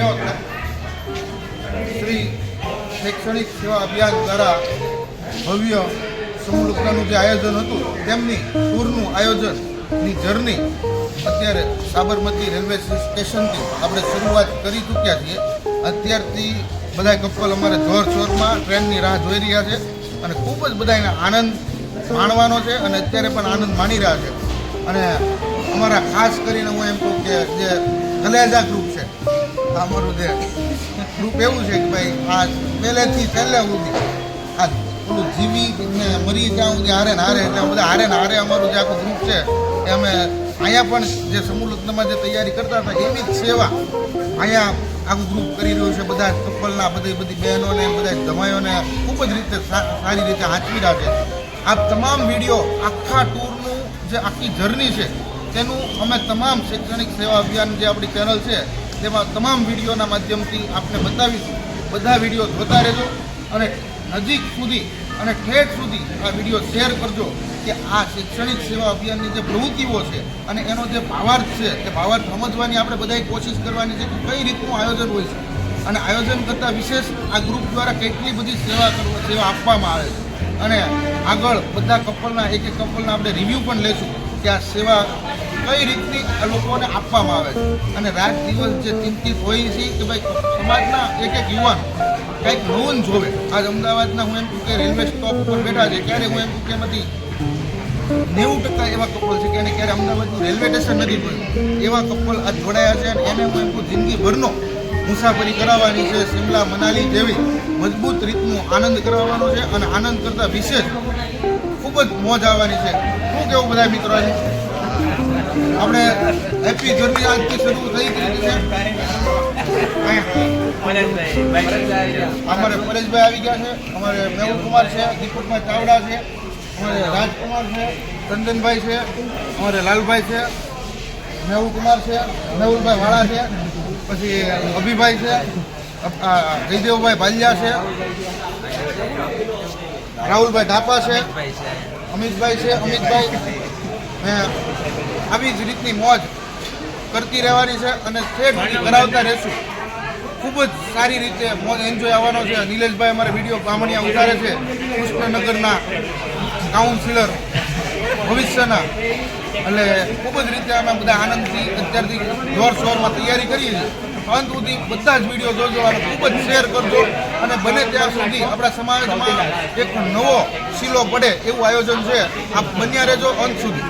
વખત શ્રી શૈક્ષણિક સેવા અભિયાન દ્વારા ભવ્ય સમૃદ્ધતાનું જે આયોજન હતું, તેમની ટૂરનું આયોજનની જર્ની અત્યારે સાબરમતી રેલવે સ્ટેશનથી આપણે શરૂઆત કરી ચૂક્યા છીએ. અત્યારથી બધા કપલ અમારે જોર જોરમાં ટ્રેનની રાહ જોઈ રહ્યા છે અને ખૂબ જ બધાને આનંદ માણવાનો છે અને અત્યારે પણ આનંદ માણી રહ્યા છે. અને અમારા ખાસ કરીને હું એમ કહું કે જે કલેજા ગ્રુપ છે અમારું જે ગ્રુપ એવું છે કે ભાઈ આ પહેલેથી છેલ્લે સુધી આ પેલું જીવી ને મરી ત્યાં સુધી હારે ને હારે એટલે બધા હારે ને હારે અમારું જે આખું ગ્રુપ છે એ અમે અહીંયા પણ જે સમૂહ લગ્નમાં જે તૈયારી કરતા હતા એવી જ સેવા અહીંયા આખું ગ્રુપ કરી રહ્યું છે બધા કપલના બધી બધી બહેનોને, બધા જમાઈઓને ખૂબ જ રીતે સારી રીતે હાંચવી રાખે આ તમામ વીડિયો આખા ટૂરનું જે આખી જર્ની છે, તેનું અમે તમામ શૈક્ષણિક સેવા અભિયાન જે આપણી ચેનલ છે તેમાં તમામ વિડીયોના માધ્યમથી આપને બતાવીશું. બધા વીડિયો જોતા રહેજો અને નજીક સુધી અને ઠેઠ સુધી આ વીડિયો શેર કરજો કે આ શૈક્ષણિક સેવા અભિયાનની જે પ્રવૃત્તિઓ છે અને એનો જે ભાવાર્થ છે, એ ભાવાર્થ સમજવાની આપણે બધાએ કોશિશ કરવાની છે કે કઈ રીતનું આયોજન હોય છે. અને આયોજન કરતાં વિશેષ આ ગ્રુપ દ્વારા કેટલી બધી સેવા કરવા, સેવા આપવામાં આવે છે. અને આગળ બધા કપલના એક એક કપલના આપણે રિવ્યૂ પણ લેશું કે આ સેવા કઈ રીતની લોકોને આપવામાં આવે અને રાત દિવસ જે ચિંતિત હોય છે કે ભાઈ સમાજના એક એક યુવાન કંઈક નવું જોવે. આજ અમદાવાદના હું એમ કહું કે રેલવે સ્ટોપ ઉપર બેઠા છે, ક્યારે હું એમ કહું કે એમાંથી નેવું ટકા એવા કપલ છે કે એને ક્યારે અમદાવાદનું રેલવે સ્ટેશન નથી જોયું. એવા કપલ આજ જોડાયા છે અને એને હું એમ કહું જિંદગીભરનો મુસાફરી કરાવવાની છે, શિમલા, મનાલી જેવી મજબૂત રીતનું આનંદ કરાવવાનો છે અને આનંદ કરતાં વિશેષ ખૂબ જ મોજ આવવાની છે. શું કેવું બધા મિત્રો આપણે હેપી જર્ની આજથી શરૂ થઈ ગઈ છે. અમારે પરેશભાઈ આવી ગયા છે, અમારે મેહુલ કુમાર છે, દીપકભાઈ ચાવડા છે, અમારે રાજકુમાર છે, ચંદનભાઈ છે, અમારે લાલભાઈ છે મેહુલ કુમાર છે, મેહુલભાઈ વાળા છે, પછી અભિભાઈ છે જયદેવભાઈ ભાલિયા છે, રાહુલભાઈ ઢાપા છે, અમિતભાઈ છે, અમિતભાઈ આવી જ રીતની મોજ કરતી રહેવાની છે અને ઠેઠ કરાવતા રહેશું. ખૂબ જ સારી રીતે મોજ એન્જોય આવવાનો છે. નિલેશભાઈ અમારે વીડિયો બામણિયા ઉતારે છે. કૃષ્ણનગરના કાઉન્સિલર ભવિષ્યના. એટલે ખૂબ જ રીતે અમે બધા આનંદથી અત્યારથી જોર શોરમાં તૈયારી કરીએ છીએ. અંત સુધી બધા જ વીડિયો જોજો અને ખૂબ જ શેર કરજો. અને બને ત્યાં સુધી આપણા સમાજમાં એક નવો શીલો પડે એવું આયોજન છે. આપ બન્યા રહેજો અંત સુધી.